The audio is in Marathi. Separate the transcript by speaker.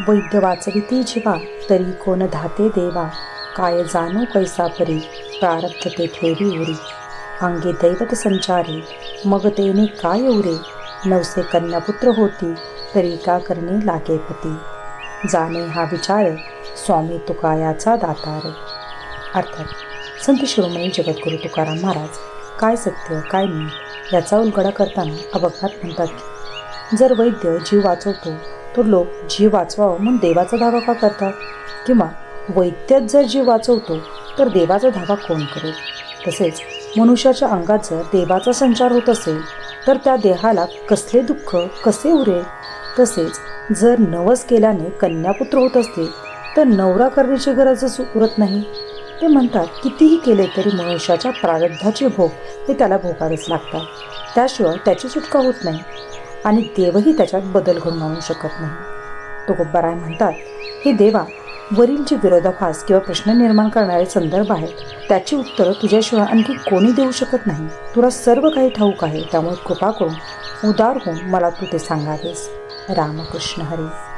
Speaker 1: वैद्य वाचविती जीवा तरी कोण धाते देवा. काय जाणू कैसा परी प्रारब्ध ते ठेवी उरी. अंगे दैवत संचारे मग तेने काय उरे. नवसे कन्यापुत्र होती तरी का करणे लागे पती. जाणे हा विचार स्वामी तुकायाचा दातार. अर्थात संत शिरोमणी जगद्गुरू तुकाराम महाराज काय सत्य काय नाही याचा उलगडा करताना अभंगात म्हणतात की जर वैद्य जीव वाचवतो तर लोक जीव वाचवावं म्हणून देवाचा धावा का करतात? किंवा वैद्यच जर जीव वाचवतो तर देवाचा धावा कोण करेल? तसेच मनुष्याच्या अंगात जर देवाचा संचार होत असेल तर त्या देहाला कसले दुःख कसे उरेल तसेच जर नवस केल्याने कन्यापुत्र होत असतील तर नवरा करण्याची गरजच उरत नाही. ते म्हणतात कितीही केले तरी मनुष्याच्या प्रारब्धाचे भोग हे त्याला भोगावेच लागतात. त्याशिवाय त्याची सुटका होत नाही. आणि देवही त्याच्यात बदल घडून आणू शकत नाही. तुकोबाराय म्हणतात हे देवा वरील जे विरोधाभास किंवा प्रश्न निर्माण करणारे संदर्भ आहेत. त्याची उत्तरं तुझ्याशिवाय आणखी कोणी देऊ शकत नाही. तुला सर्व काही ठाऊक आहे. त्यामुळे कृपा करून उदार होऊन मला तू ते सांगावेस. रामकृष्ण हरी.